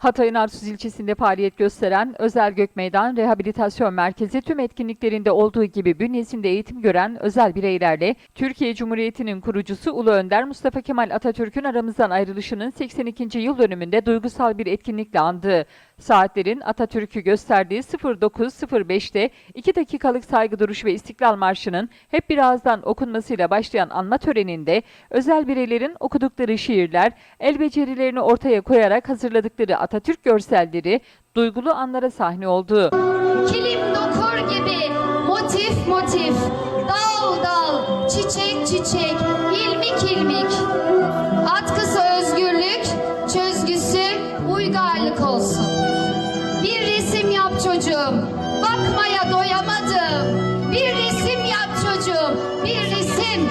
Hatay'ın Arsuz ilçesinde faaliyet gösteren Özel Gökmeydan Rehabilitasyon Merkezi tüm etkinliklerinde olduğu gibi bünyesinde eğitim gören özel bireylerle Türkiye Cumhuriyeti'nin kurucusu Ulu Önder Mustafa Kemal Atatürk'ün aramızdan ayrılışının 82. yıl dönümünde duygusal bir etkinlikle andı. Saatlerin Atatürk'ü gösterdiği 09.05'te 2 dakikalık saygı duruşu ve İstiklal Marşı'nın hep bir ağızdan okunmasıyla başlayan anma töreninde özel bireylerin okudukları şiirler, el becerilerini ortaya koyarak hazırladıkları Atatürk görselleri duygulu anlara sahne oldu. Kilim dokur gibi motif motif Dal dal çiçek çiçek ilmik ilmik çocuğum. Bakmaya doyamadım. Bir resim yap çocuğum. Bir resim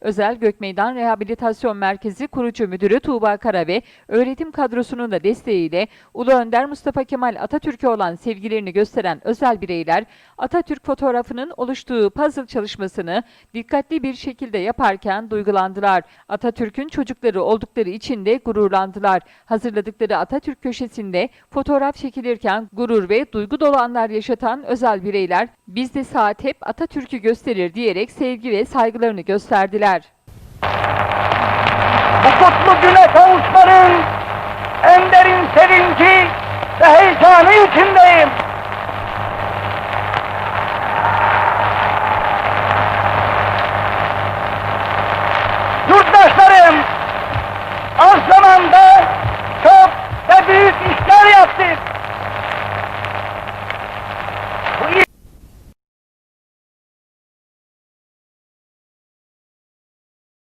Özel Gökmeydan Rehabilitasyon Merkezi kurucu müdürü Tuğba Kara ve öğretim kadrosunun da desteğiyle Ulu Önder Mustafa Kemal Atatürk'e olan sevgilerini gösteren özel bireyler Atatürk fotoğrafının oluştuğu puzzle çalışmasını dikkatli bir şekilde yaparken duygulandılar. Atatürk'ün çocukları oldukları için de gururlandılar. Hazırladıkları Atatürk köşesinde fotoğraf çekilirken gurur ve duygu dolu anlar yaşatan özel bireyler bizde saat hep Atatürk'ü gösterir diyerek sevgi ve saygılarını gösterdiler bu kutlu güne kavuşmanın en derin sevinci ve heyecanı içindeyim. Yurttaşlarım, az zamanda